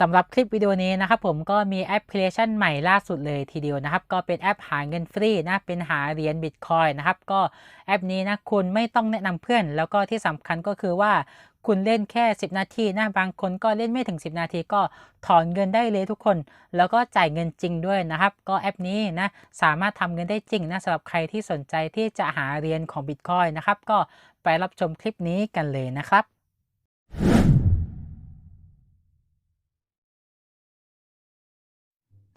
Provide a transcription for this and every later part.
สำหรับคลิปวิดีโอนี้นะครับผมก็มีแอปพลิเคชันใหม่ล่าสุดเลยทีเดียวนะครับ ก็เป็นแอปหาเงินฟรีนะเป็นหาเหรียญบิตคอยนะครับ ก็แอปนี้นะคุณไม่ต้องแนะนำเพื่อน แล้วก็ที่สำคัญก็คือว่าคุณเล่นแค่ 10 นาทีนะบางคนก็เล่นไม่ถึง 10 นาทีก็ถอนเงินได้เลยทุกคน แล้วก็จ่ายเงินจริงด้วยนะครับ ก็แอปนี้นะสามารถทำเงินได้จริงนะสำหรับใครที่สนใจที่จะหาเหรียญของบิตคอยนะครับก็ไปรับชมคลิปนี้กันเลยนะครับ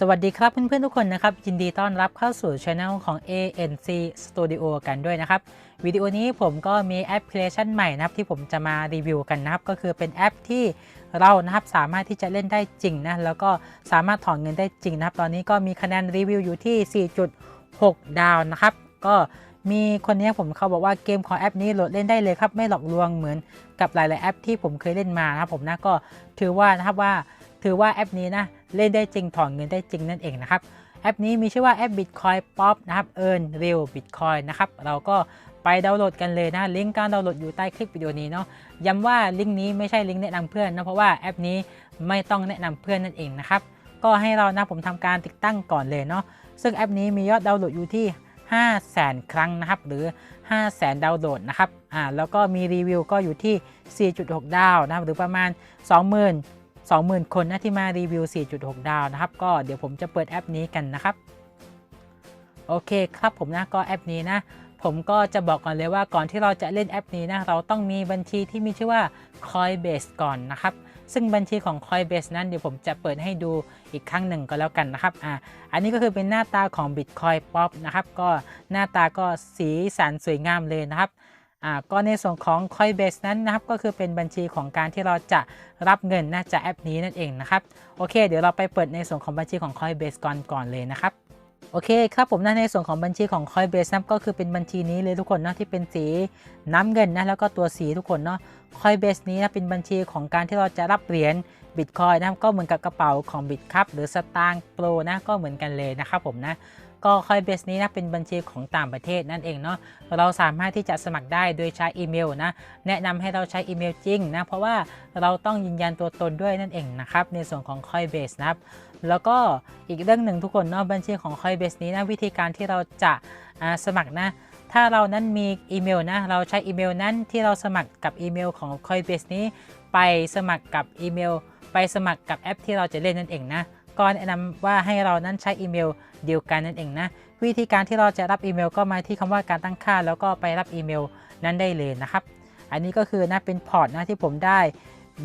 สวัสดีครับเพื่อนๆทุกคนนะครับ ยินดีต้อนรับเข้าสู่ช anel ของ ANC Studio กันด้วยนะครับ วิดีโอนี้ผมก็มีแอปพลิเคชันใหม่นะครับที่ผมจะมารีวิวกันนะครับ ก็คือเป็นแอปที่เรานะครับสามารถที่จะเล่นได้จริงนะแล้วก็สามารถถอนเงินได้จริงนะครับ ตอนนี้ก็มีคะแนนรีวิวอยู่ที่ 4.6 ดาวนะครับ ก็มีคนนี้ผมเขาบอกว่าเกมของแอปนี้โหลดเล่นได้เลยครับ ไม่หลอกลวงเหมือนกับหลายๆแอปที่ผมเคยเล่นมานะครับผมนะก็ถือว่านะครับว่าถือว่าแอปนี้นะ เล่นได้จริงถอนเงินได้จริงนั่นเองนะครับแอปนี้มีชื่อว่าแอป Bitcoin Pop นะครับ Earn Real Bitcoin นะครับเราก็ไปดาวน์โหลดกันเลยนะลิงก์การดาวน์โหลดอยู่ใต้คลิปวิดีโอนี้เนาะย้ำว่าลิงก์นี้ไม่ใช่ลิงก์แนะนำเพื่อนนะเพราะว่าแอปนี้ไม่ต้องแนะนำเพื่อนนั่นเองนะครับก็ให้เรานะผมทำการติดตั้งก่อนเลยเนาะซึ่งแอปนี้มียอดดาวน์โหลดอยู่ที่ 5 0 0แสนครั้งนะครับหรือ 5 0 0แสนดาวน์โหลดนะครับอ่าแล้วก็มีรีวิวก็อยู่ที่ 4.6 ดาวนะครับหรือประมาณ 20,000 20,000 คนนะที่มารีวิว 4.6 ดาวนะครับ ก็เดี๋ยวผมจะเปิดแอปนี้กันนะครับ โอเคครับผมนะก็แอปนี้นะผมก็จะบอกก่อนเลยว่าก่อนที่เราจะเล่นแอปนี้นะเราต้องมีบัญชีที่มีชื่อว่า Coinbase ก่อนนะครับ ซึ่งบัญชีของ Coinbase นั้นเดี๋ยวผมจะเปิดให้ดูอีกครั้งหนึ่งก็แล้วกันนะครับอ่าอันนี้ก็คือเป็นหน้าตาของ Bitcoin Pop นะครับ ก็หน้าตาก็สีสันสวยงามเลยนะครับ อ่าก็ในส่วนของ Coinbase นั้นนะครับก็คือเป็นบัญชีของการที่เราจะรับเงินนะจากแอปนี้นั่นเองนะครับโอเค เดี๋ยวเราไปเปิดในส่วนของบัญชีของ Coinbase ก่อนก่อนเลยนะครับโอเคครับผมนะในส่วนของบัญชีของ Coinbase นะก็คือเป็นบัญชีนี้เลยทุกคนนะที่เป็นสีน้ำเงินนะแล้วก็ตัวสีทุกคนเนาะ Coinbase นี้นะเป็นบัญชีของการที่เราจะรับเหรียญ Bitcoin นะก็เหมือนกับกระเป๋าของ Bitcup หรือสตางค์โปรนะก็เหมือนกันเลยนะครับผมนะ ก็ Coinbase นี้นะเป็นบัญชีของต่างประเทศนั่นเองเนาะเราสามารถที่จะสมัครได้โดยใช้อีเมลนะแนะนำให้เราใช้อีเมลจริงนะเพราะว่าเราต้องยืนยันตัวตนด้วยนั่นเองนะครับในส่วนของ Coinbase นะครับแล้วก็อีกเรื่องหนึ่งทุกคนเนาะบัญชีของ Coinbase นี้นะวิธีการที่เราจะสมัครนะถ้าเรานั้นมีอีเมลนะเราใช้อีเมลนั้นที่เราสมัครกับอีเมลของ Coinbase นี้ ไปสมัครกับอีเมล ไปสมัครกับแอปที่เราจะเล่นนั่นเองนะ ก็แนะนำว่าให้เรานั้นใช้อีเมลเดียวกันนั่นเองนะ วิธีการที่เราจะรับอีเมลก็มาที่คำว่าการตั้งค่า แล้วก็ไปรับอีเมลนั้นได้เลยนะครับ อันนี้ก็คือนะเป็นพอร์ตนะที่ผมได้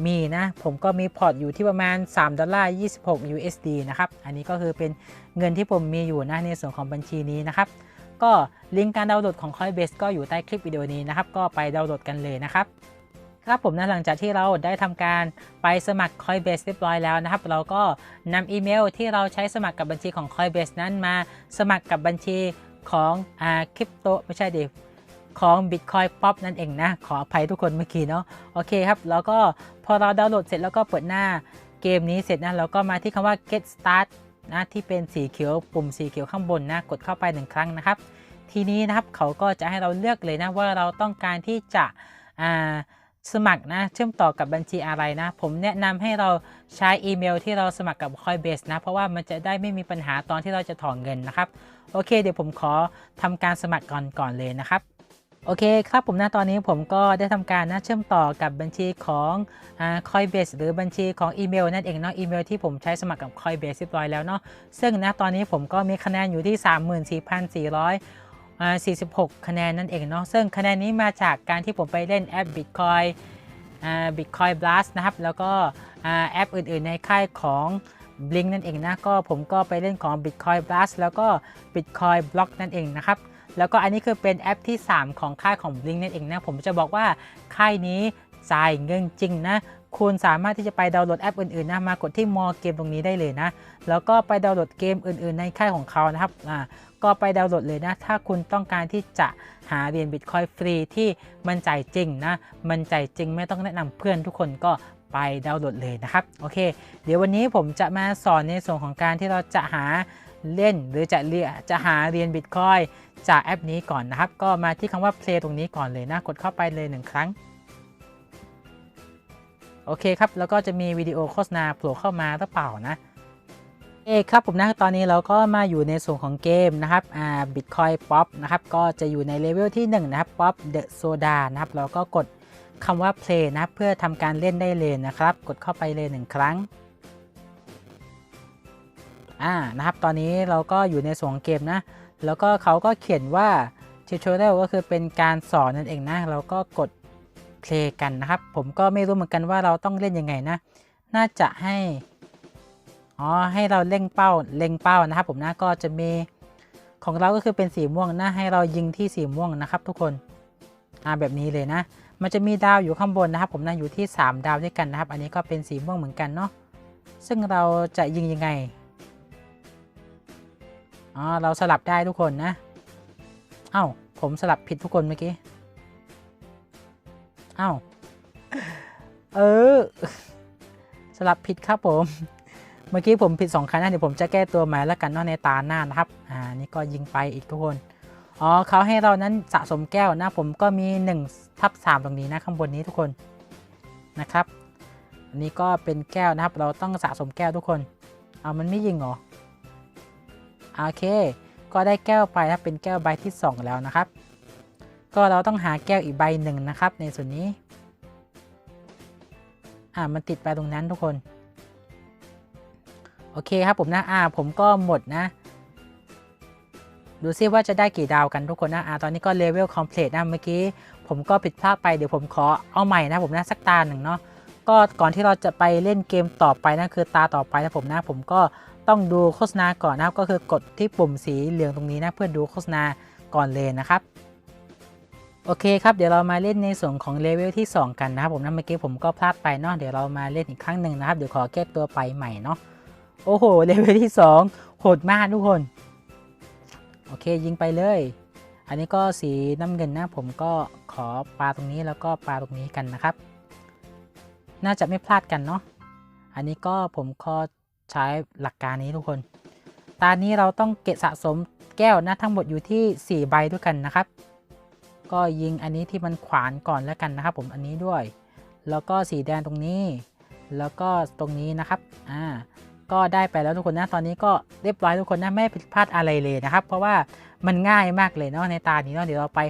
มีนะผมก็มีพอร์ตอยู่ที่ประมาณ3ดอลลาร์26 USD นะครับ อันนี้ก็คือเป็นเงินที่ผมมีอยู่นะในส่วนของบัญชีนี้นะครับ ก็ลิงก์การดาวน์โหลดของ Coinbase ก็อยู่ใต้คลิปวิดีโอนี้นะครับ ก็ไปดาวน์โหลดกันเลยนะครับ ครับผมนะหลังจากที่เราได้ทำการไปสมัคร Coinbase เรียบร้อยแล้วนะครับ เราก็นำอีเมลที่เราใช้สมัครกับบัญชีของ Coinbase นั้นมาสมัครกับบัญชีของอ่าคริปโตไม่ใช่ดิของ Bitcoin Pop นั่นเองนะ ขออภัยทุกคนเมื่อกี้เนาะโอเคครับ แล้วก็พอเราดาวน์โหลดเสร็จแล้วก็เปิดหน้าเกมนี้เสร็จนะเราก็มาที่คำว่า get start นะที่เป็นสีเขียวปุ่มสีเขียวข้างบนนะกดเข้าไปหนึ่งครั้งนะครับ ทีนี้นะครับเขาก็จะให้เราเลือกเลยนะว่าเราต้องการที่จะอ่า สมัครนะเชื่อมต่อกับบัญชีอะไรนะ ผมแนะนำให้เราใช้อีเมลที่เราสมัครกับ Coinbase นะ เพราะว่ามันจะได้ไม่มีปัญหาตอนที่เราจะถอนเงินนะครับ โอเค เดี๋ยวผมขอทำการสมัครก่อนก่อนเลยนะครับโอเคครับผมนะตอนนี้ผมก็ได้ทำการนะเชื่อมต่อกับบัญชีของคอ่า Coinbase หรือบัญชีของอีเมลนั่นเองเนาะอีเมลที่ผมใช้สมัครกับ Coinbase เรียบร้อยแล้วเนาะซึ่งนะตอนนี้ผมก็มีคะแนนอยู่ที่ 34,400 46 คะแนนนั่นเองเนาะซึ่งคะแนนนี้มาจากการที่ผมไปเล่นแอป Bitcoin อ่า Bitcoin Blast นะครับ แล้วก็แอปอื่นๆ ในค่ายของ Blink นั่นเองนะ ก็ผมก็ไปเล่นของ Bitcoin Blast แล้วก็ Bitcoin Block นั่นเองนะครับ แล้วก็อันนี้คือเป็นแอปที่ 3 ของค่ายของ Blink นั่นเองนะ ผมจะบอกว่าค่ายนี้จ่ายเงินจริงนะ คุณสามารถที่จะไปดาวน์โหลดแอปอื่นๆนะ มากดที่มอเกมตรงนี้ได้เลยนะ แล้วก็ไปดาวน์โหลดเกมอื่นๆ ในค่ายของเขานะครับ ก็ไปดาวน์โหลดเลยนะ ถ้าคุณต้องการที่จะหาเหรียญบิตคอยฟรีที่มันใจจริงนะ มันใจจริงไม่ต้องแนะนำเพื่อนทุกคนก็ไปดาวน์โหลดเลยนะครับ โอเค เดี๋ยววันนี้ผมจะมาสอนในส่วนของการที่เราจะหาเล่นหรือจะเรียจะหาเรียนบิตคอยจากแอปนี้ก่อนนะครับ ก็มาที่คำว่า play ตรงนี้ก่อนเลยนะ กดเข้าไปเลยหนึ่งครั้ง โอเคครับ แล้วก็จะมีวิดีโอโฆษณาโผล่เข้ามาหรือเปล่านะ เอครับผมนะตอนนี้เราก็มาอยู่ในส่วนของเกมนะครับอ่า Bitcoin Pop นะครับก็จะอยู่ในเลเวลที่ 1 นะครับ Pop The Soda นะครับเราก็กดคำว่า Play นะเพื่อทำการเล่นได้เลยนะครับ กดเข้าไปเลยหนึ่งครั้งอ่านะครับตอนนี้เราก็อยู่ในส่วนของเกมนะ แล้วก็เขาก็เขียนว่า Tutorial ก็คือเป็นการสอนนั่นเองนะ เราก็กด Play กันนะครับ ผมก็ไม่รู้เหมือนกันว่าเราต้องเล่นยังไงนะ น่าจะให้ อ๋อให้เราเล็งเป้าเล็งเป้านะครับผมนะก็จะมีของเราก็คือเป็นสีม่วงนะให้เรายิงที่สีม่วงนะครับทุกคนอ่าแบบนี้เลยนะ มันจะมีดาวอยู่ข้างบนนะครับ ผมนะอยู่ที่ 3 ดาวด้วยกันนะครับ อันนี้ก็เป็นสีม่วงเหมือนกันเนาะซึ่งเราจะยิงยังไงอ๋อเราสลับได้ทุกคนนะเอ้าผมสลับผิดทุกคนเมื่อกี้เอ้าเออ สลับผิดครับผม เมื่อกี้ผมผิด2ครั้งนะเดี๋ยวผมจะแก้ตัวใหม่แล้วกันเนาะในตาหน้านะครับ อ่า นี่ก็ยิงไปอีกทุกคน อ๋อเขาให้เรานั้นสะสมแก้วนะผมก็มี1ทับ3ตรงนี้นะข้างบนนี้ทุกคนนะครับ อันนี้ก็เป็นแก้วนะครับ เราต้องสะสมแก้วทุกคน เอามันไม่ยิงเหรอ โอเค ก็ได้แก้วไปนะเป็นแก้วใบที่ 2 แล้วนะครับ ก็เราต้องหาแก้วอีกใบหนึ่งนะครับ ในส่วนนี้ อ่า มันติดไปตรงนั้นทุกคน โอเคครับผมนะอ่าผมก็หมดนะ ดูซิว่าจะได้กี่ดาวกันทุกคนนะอ่าตอนนี้ก็เลเวลคอมเพลตนะเมื่อกี้ผมก็ผิดพลาดไปเดี๋ยวผมขอเอาใหม่นะผมนะสักตาหนึ่งเนาะก็ก่อนที่เราจะไปเล่นเกมต่อไปนะคือตาต่อไปนะผมนะผมก็ต้องดูโฆษณาก่อนนะครับก็คือกดที่ปุ่มสีเหลืองตรงนี้นะเพื่อดูโฆษณาก่อนเลยนะครับโอเคครับเดี๋ยวเรามาเล่นในส่วนของเลเวลที่ 2 กันนะครับผมนะเมื่อกี้ผมก็พลาดไปเนาะเดี๋ยวเรามาเล่นอีกครั้งหนึ่งนะครับเดี๋ยวขอแก้ตัวไปใหม่เนาะ โอ้โหเลเวลที่ 2 โหดมากทุกคน โอเคยิงไปเลย อันนี้ก็สีน้ำเงินนะผมก็ขอปลาตรงนี้แล้วก็ปลาตรงนี้กันนะครับ น่าจะไม่พลาดกันเนาะอันนี้ก็ผมขอใช้หลักการนี้ทุกคน ตานี้เราต้องเก็บสะสมแก้วนะทั้งหมดอยู่ที่ 4 ใบด้วยกันนะครับ ก็ยิงอันนี้ที่มันขวานก่อนแล้วกันนะครับ ผมอันนี้ด้วย แล้วก็สีแดงตรงนี้ แล้วก็ตรงนี้นะครับ อ่า ก็ได้ไปแล้วทุกคนนะตอนนี้ก็เรียบร้อยทุกคนนะไม่ผิดพลาดอะไรเลยนะครับ เพราะว่ามันง่ายมากเลยเนาะในตานี้เนาะเดี๋ยวเราไป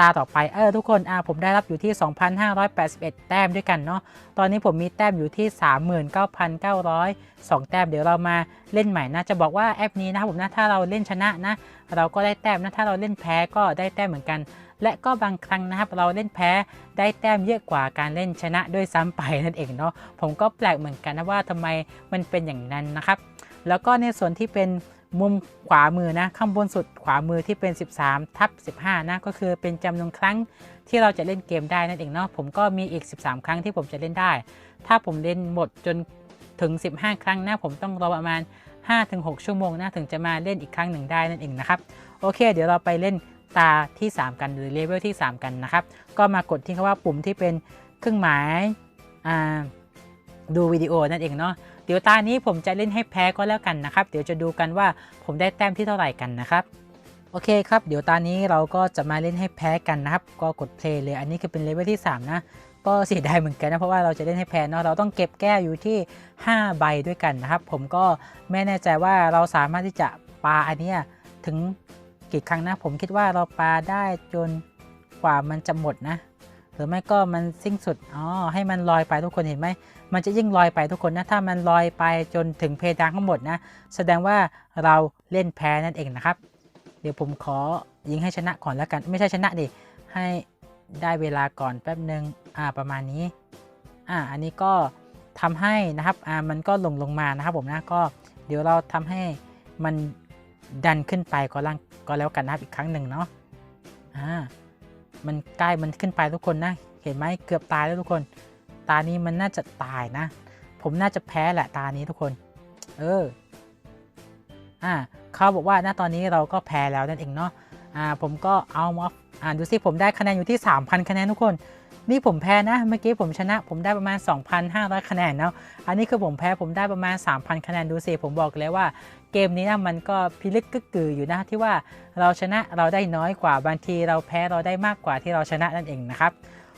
ตาต่อไปเออทุกคนอ่าผมได้รับอยู่ที่ 2,581 แต้มด้วยกันเนาะตอนนี้ผมมีแต้มอยู่ที่ 39,902 แต้มเดี๋ยวเรามาเล่นใหม่นะ จะบอกว่าแอปนี้นะครับผมนะถ้าเราเล่นชนะนะ เราก็ได้แต้มนะถ้าเราเล่นแพ้ก็ได้แต้มเหมือนกัน และก็บางครั้งนะครับเราเล่นแพ้ได้แต้มเยอะกว่าการเล่นชนะด้วยซ้ำไปนั่นเองเนาะผมก็แปลกเหมือนกันนะว่าทำไมมันเป็นอย่างนั้นนะครับแล้วก็ในส่วนที่เป็น มุมขวามือนะข้างบนสุดขวามือที่เป็น 13ทับ15 นะก็คือเป็นจำนวนครั้งที่เราจะเล่นเกมได้นั่นเองเนาะผมก็มีอีก 13 ครั้งที่ผมจะเล่นได้ ถ้าผมเล่นหมดจนถึง 15 ครั้งนะผมต้องรอประมาณ 5-6 ชั่วโมงนะถึงจะมาเล่นอีกครั้งหนึ่งได้นั่นเองนะครับโอเค เดี๋ยวเราไปเล่นตาที่ 3 กันหรือเลเวลที่ 3 กันนะครับก็มากดที่คำว่าปุ่มที่เป็นเครื่องหมายดูวิดีโอนั่นเองเนาะ เดี๋ยวตานี้ผมจะเล่นให้แพ้ก็แล้วกันนะครับ เดี๋ยวจะดูกันว่าผมได้แต้มที่เท่าไหร่กันนะครับ โอเคครับ เดี๋ยวตานี้เราก็จะมาเล่นให้แพ้กันนะครับ ก็กดเพลย์เลย อันนี้คือเป็นเลเวลที่ 3 นะ ก็เสียดายเหมือนกันนะ เพราะว่าเราจะเล่นให้แพ้เนาะ เราต้องเก็บแก้วอยู่ที่ 5 ใบด้วยกันนะครับ ผมก็ไม่แน่ใจว่าเราสามารถที่จะปาอันนี้ถึงกี่ครั้งนะ ผมคิดว่าเราปาได้จนกว่ามันจะหมดนะ หรือไม่ก็มันสิ้นสุดอ๋อให้มันลอยไปทุกคนเห็นไหมมันจะยิ่งลอยไปทุกคนนะถ้ามันลอยไปจนถึงเพดานทั้งหมดนะแสดงว่าเราเล่นแพ้นั่นเองนะครับ เดี๋ยวผมขอยิงให้ชนะก่อนแล้วกัน ไม่ใช่ชนะดิให้ได้เวลาก่อนแป๊บหนึ่งอ่าประมาณนี้อ่าอันนี้ก็ทำให้นะครับอ่ามันก็ลงลงมานะครับผมนะก็เดี๋ยวเราทำให้มันดันขึ้นไปก็ล่างก็แล้วกันนะครับอีกครั้งหนึ่งเนาะอ่า มันใกล้มันขึ้นไปทุกคนนะ เห็นไหมเกือบตายแล้วทุกคน ตานี้มันน่าจะตายนะ ผมน่าจะแพ้แหละตานี้ทุกคน เออ อ่าเขาบอกว่าณตอนนี้เราก็แพ้แล้วนั่นเองเนาะ อ่า ผมก็เอามาอ่านดูสิผมได้คะแนนอยู่ที่ 3,000 คะแนนทุกคน นี่ผมแพ้นะ เมื่อกี้ผมชนะ ผมได้ประมาณ 2,500 คะแนนเนาะ อันนี้คือผมแพ้ผมได้ประมาณ 3,000 คะแนนดูสิ ผมบอกเลยว่าเกมนี้นะมันก็พิลึกกึกกืออยู่นะที่ว่าเราชนะเราได้น้อยกว่า บางทีเราแพ้เราได้มากกว่าที่เราชนะนั่นเองนะครับ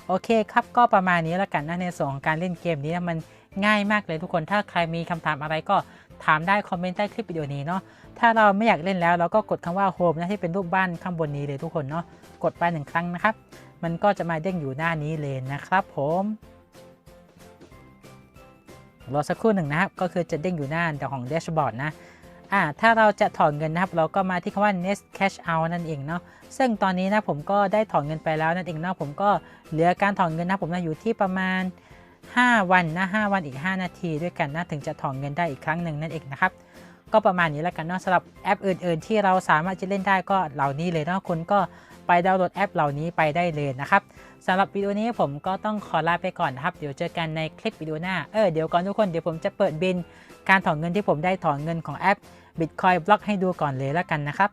โอเคครับ ก็ประมาณนี้แล้วกันนะในส่วนของการเล่นเกมนี้นะมันง่ายมากเลยทุกคน ถ้าใครมีคำถามอะไรก็ถามได้คอมเมนต์ใต้คลิปวิดีโอนี้เนาะ ถ้าเราไม่อยากเล่นแล้วเราก็กดคำว่าโฮมนะที่เป็นรูปบ้านข้างบนนี้เลยทุกคนเนาะ กดไปหนึ่งครั้งนะครับ มันก็จะมาเด้งอยู่หน้านี้เลยนะครับผมรอสักครู่หนึ่งนะครับ ก็คือจะเด้งอยู่หน้าของแดชบอร์ดนะอ่าถ้าเราจะถอนเงินนะครับ เราก็มาที่คำว่า next cash out นั่นเองเนาะซึ่งตอนนี้นะผมก็ได้ถอนเงินไปแล้วนั่นเองเนาะผมก็เหลือการถอนเงินนะผมนะอยู่ที่ประมาณ 5 วันนะ5วันอีก 5 นาทีด้วยกันนะถึงจะถอนเงินได้อีกครั้งหนึ่งนั่นเองนะครับก็ประมาณนี้แล้วกันเนาะสำหรับแอปอื่น ๆ ที่เราสามารถจะเล่นได้ก็เหล่านี้เลยเนาะคุณก็ ไปดาวน์โหลดแอปเหล่านี้ไปได้เลยนะครับสำหรับวิดีโอนี้ผมก็ต้องขอลาไปก่อนนะครับ เดี๋ยวเจอกันในคลิปวิดีโอหน้า เออเดี๋ยวก่อนทุกคนเดี๋ยวผมจะเปิดบิน การถอนเงินที่ผมได้ถอนเงินของแอป Bitcoin Block ให้ดูก่อนเลยแล้วกันนะครับ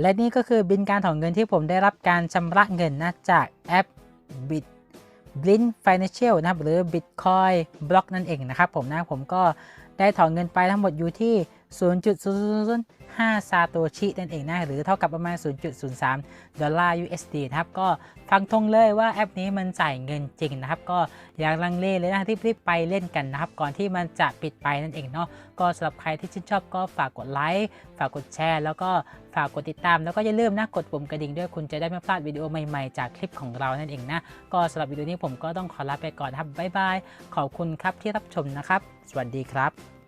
และนี่ก็คือบินการถอนเงินที่ผมได้รับการชำระเงินนะจากแอป Bit b l i n Financial นะครับหรือ Bitcoin Block นั่นเองนะครับผมนะผมก็ได้ถอนเงินไปทั้งหมดอยู่ที่ 0.005 ซาโตชินั่นเองนะ หรือเท่ากับประมาณ 0.03 ดอลลาร์ USD นะครับ ก็ฟังทงเลยว่าแอปนี้มันจ่ายเงินจริงนะครับ ก็อยากลังเลเลยนะรีบๆไปเล่นกันนะครับ ก่อนที่มันจะปิดไปนั่นเองเนาะ ก็สำหรับใครที่ชื่นชอบก็ฝากกดไลค์ ฝากกดแชร์ แล้วก็ฝากกดติดตาม แล้วก็อย่าลืมนะ กดปุ่มกระดิ่งด้วย คุณจะได้ไม่พลาดวิดีโอใหม่ๆ จากคลิปของเรานั่นเองนะ ก็สำหรับวิดีโอนี้ผมก็ต้องขอลาไปก่อนครับบ๊ายบาย ขอบคุณครับที่รับชมนะครับ สวัสดีครับ